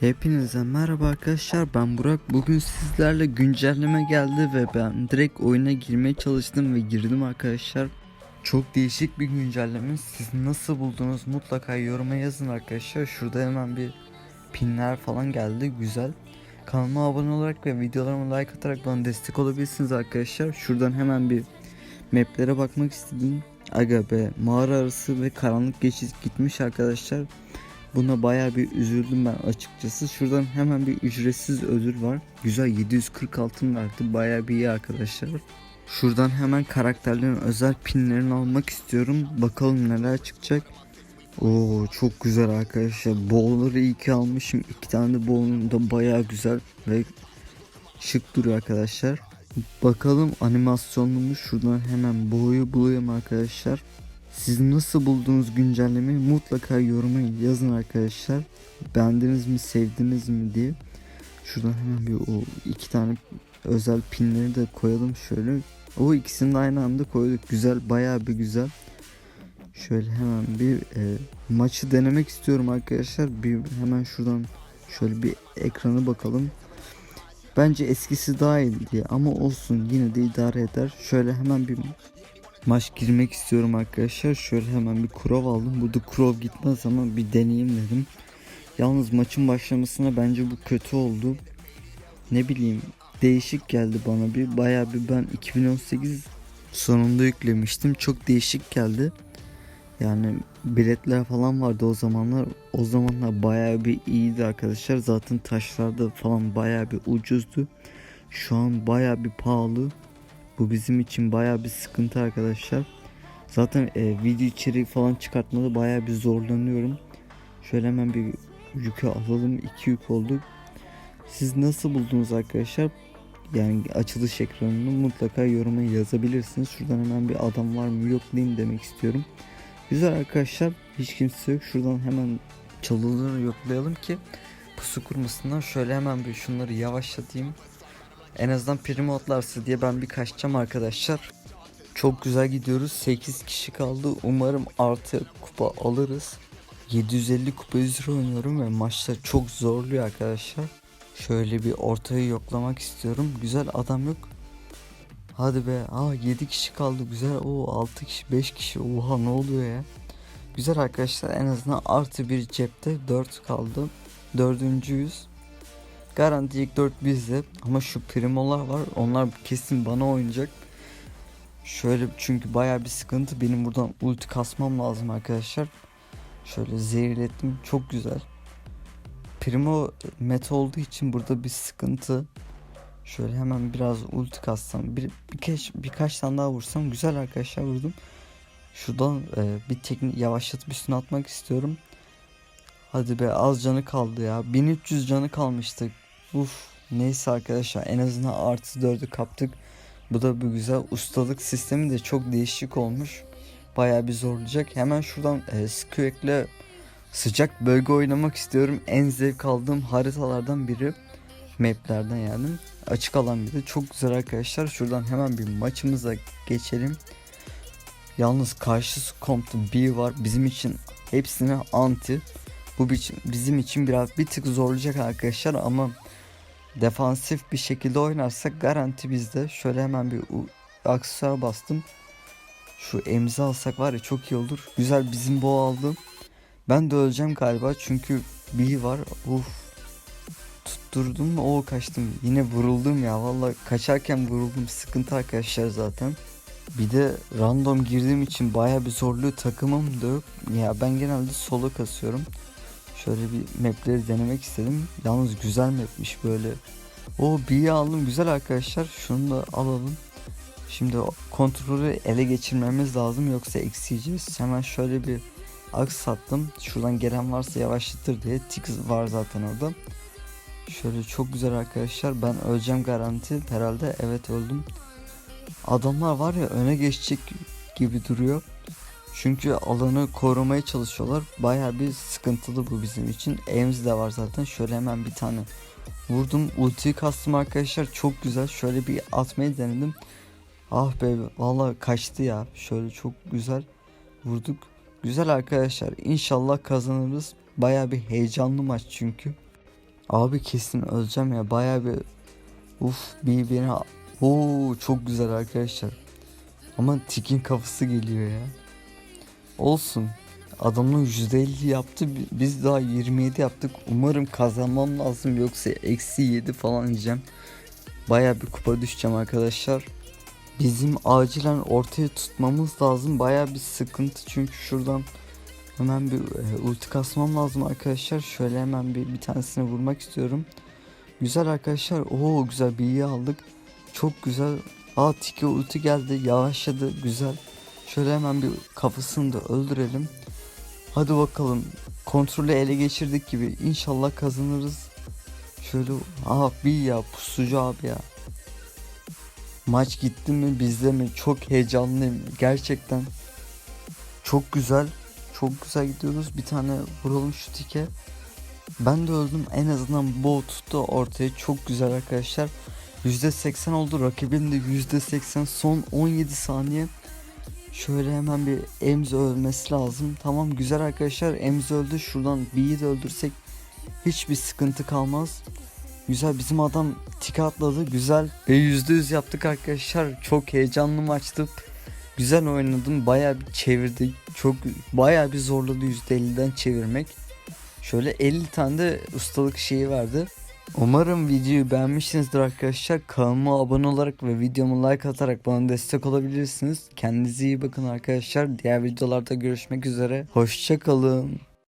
Hepinize merhaba arkadaşlar ben Burak. Bugün sizlerle güncelleme geldi ve ben direkt oyuna girmeye çalıştım ve girdim arkadaşlar. Çok değişik bir güncelleme. Siz nasıl buldunuz? Mutlaka yoruma yazın arkadaşlar. Şurada hemen bir pinler falan geldi. Güzel. Kanalıma abone olarak ve videolarıma like atarak bana destek olabilirsiniz arkadaşlar. Şuradan hemen bir maplere bakmak istedim. Aga be mağara arası ve karanlık geçit gitmiş arkadaşlar Buna baya bir üzüldüm ben açıkçası. Şuradan hemen bir ücretsiz ödül var. Güzel 740 altın verdi. Baya bir iyi arkadaşlar. Şuradan hemen karakterlerin özel pinlerini almak istiyorum. Bakalım neler çıkacak. Oo çok güzel arkadaşlar. Bowl'ları iyi ki almışım. İki tane de bowl'um da baya güzel ve şık duruyor arkadaşlar. Bakalım animasyonlumu şuradan hemen boyu bulayım arkadaşlar. Siz nasıl buldunuz güncellemeyi mutlaka yoruma yazın arkadaşlar. Beğendiniz mi sevdiniz mi diye. Şuradan hemen bir o iki tane özel pinleri de koyalım şöyle. O ikisini de aynı anda koyduk. Güzel bayağı bir güzel. Şöyle hemen bir e, maçı denemek istiyorum arkadaşlar. Bir hemen şuradan şöyle bir ekranı bakalım. Bence eskisi daha iyiydi ama olsun yine de idare eder. Şöyle hemen bir maç girmek istiyorum arkadaşlar. Şöyle hemen bir kurov aldım. Burada kurov gitmez ama bir deneyeyim dedim. Yalnız maçın başlamasına bence bu kötü oldu. Ne bileyim değişik geldi bana bir. Bayağı bir ben 2018 sonunda yüklemiştim. Çok değişik geldi. Yani biletler falan vardı o zamanlar. O zamanlar bayağı bir iyiydi arkadaşlar. Zaten taşlarda falan bayağı bir ucuzdu. Şu an bayağı bir pahalı. Bu bizim için baya bir sıkıntı arkadaşlar. Zaten e, video içeriği falan çıkartmada baya bir zorlanıyorum. Şöyle hemen bir yükü alalım. iki yük olduk. Siz nasıl buldunuz arkadaşlar? Yani açılış ekranını mutlaka yoruma yazabilirsiniz. Şuradan hemen bir adam var mı yok diyeyim demek istiyorum. Güzel arkadaşlar. Hiç kimse yok. Şuradan hemen çalıları yoklayalım ki pusu kurmasınlar. Şöyle hemen bir şunları yavaşlatayım. En azından primo atlarsa diye ben bir kaçacağım arkadaşlar. Çok güzel gidiyoruz. 8 kişi kaldı. Umarım artı kupa alırız. 750 kupa üzere oynuyorum ve maçlar çok zorluyor arkadaşlar. Şöyle bir ortayı yoklamak istiyorum. Güzel adam yok. Hadi be. Aa 7 kişi kaldı. Güzel. O 6 kişi 5 kişi. Oha ne oluyor ya. Güzel arkadaşlar en azından artı bir cepte 4 kaldı. Dördüncüyüz. Garanti ilk 4 bizde ama şu primolar var onlar kesin bana oynayacak. Şöyle çünkü baya bir sıkıntı benim buradan ulti kasmam lazım arkadaşlar. Şöyle zehirlettim çok güzel. Primo meta olduğu için burada bir sıkıntı. Şöyle hemen biraz ulti kassam bir, birkaç, birkaç tane daha vursam güzel arkadaşlar vurdum. Şuradan e, bir teknik yavaşlatıp üstüne atmak istiyorum. Hadi be az canı kaldı ya. 1300 canı kalmıştı. Uf neyse arkadaşlar en azından artı 4'ü kaptık. Bu da bir güzel ustalık sistemi de çok değişik olmuş. Baya bir zorlayacak. Hemen şuradan e, Squeak'le sıcak bölge oynamak istiyorum. En zevk aldığım haritalardan biri. Maplerden yani. Açık alan bir de çok güzel arkadaşlar. Şuradan hemen bir maçımıza geçelim. Yalnız karşısı Compton B var. Bizim için hepsine anti. Bu bizim için biraz bir tık zorlayacak arkadaşlar ama defansif bir şekilde oynarsak garanti bizde. Şöyle hemen bir aksesuar bastım. Şu emzi alsak var ya çok iyi olur. Güzel bizim bu aldım. Ben de öleceğim galiba çünkü bir var. Uf. Tutturdum? O kaçtım. Yine vuruldum ya. Valla kaçarken vuruldum. Sıkıntı arkadaşlar zaten. Bir de random girdiğim için baya bir zorluyor. Takımım da yok. Ya ben genelde solo kasıyorum. Şöyle bir mapleri denemek istedim. Yalnız güzel mapmiş böyle. O bir aldım güzel arkadaşlar. Şunu da alalım. Şimdi kontrolü ele geçirmemiz lazım yoksa eksiyeceğiz. Hemen şöyle bir aks sattım. Şuradan gelen varsa yavaşlatır diye. Tix var zaten orada. Şöyle çok güzel arkadaşlar. Ben öleceğim garanti. Herhalde evet öldüm. Adamlar var ya öne geçecek gibi duruyor. Çünkü alanı korumaya çalışıyorlar. Baya bir sıkıntılı bu bizim için. Ames de var zaten. Şöyle hemen bir tane vurdum. Ultiyi kastım arkadaşlar. Çok güzel. Şöyle bir atmayı denedim. Ah be valla kaçtı ya. Şöyle çok güzel vurduk. Güzel arkadaşlar. İnşallah kazanırız. Baya bir heyecanlı maç çünkü. Abi kesin öleceğim ya baya bir uf bir beni Oo çok güzel arkadaşlar. Ama tikin kafası geliyor ya. Olsun. Adamın %50 yaptı. Biz daha 27 yaptık. Umarım kazanmam lazım yoksa eksi 7 falan yiyeceğim. Baya bir kupa düşeceğim arkadaşlar. Bizim acilen ortaya tutmamız lazım. Baya bir sıkıntı çünkü şuradan hemen bir e, ulti kasmam lazım arkadaşlar. Şöyle hemen bir, bir tanesini vurmak istiyorum. Güzel arkadaşlar. Oo güzel bir iyi aldık. Çok güzel. Aa tiki ulti geldi. Yavaşladı. Güzel. Şöyle hemen bir kafasını da öldürelim. Hadi bakalım. Kontrolü ele geçirdik gibi. İnşallah kazanırız. Şöyle abi ya pusucu abi ya. Maç gitti mi bizde mi? Çok heyecanlıyım. Gerçekten. Çok güzel. Çok güzel gidiyoruz. Bir tane vuralım şu tike. Ben de öldüm. En azından bu tuttu ortaya. Çok güzel arkadaşlar. %80 oldu. Rakibin de %80 son 17 saniye. Şöyle hemen bir Emz ölmesi lazım. Tamam güzel arkadaşlar. Emz öldü. Şuradan B'yi de öldürsek hiçbir sıkıntı kalmaz. Güzel bizim adam tike atladı. Güzel. Ve %100 yaptık arkadaşlar. Çok heyecanlı maçtı. Güzel oynadım. Bayağı bir çevirdik. Çok bayağı bir zorladı %50'den çevirmek. Şöyle 50 tane de ustalık şeyi verdi. Umarım videoyu beğenmişsinizdir arkadaşlar. Kanalıma abone olarak ve videomu like atarak bana destek olabilirsiniz. Kendinize iyi bakın arkadaşlar. Diğer videolarda görüşmek üzere. Hoşçakalın.